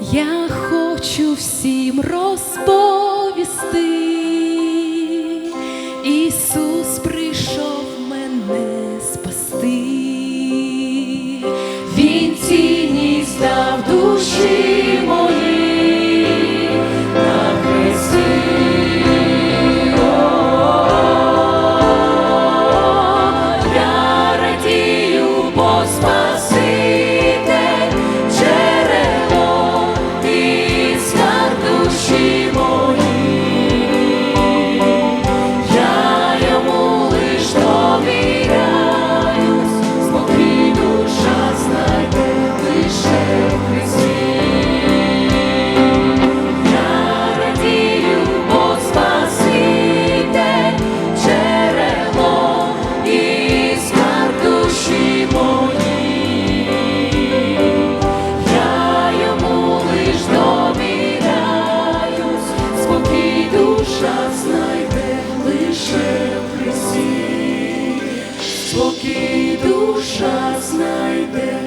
Я хочу всім розповісти. Спокій душа знайде.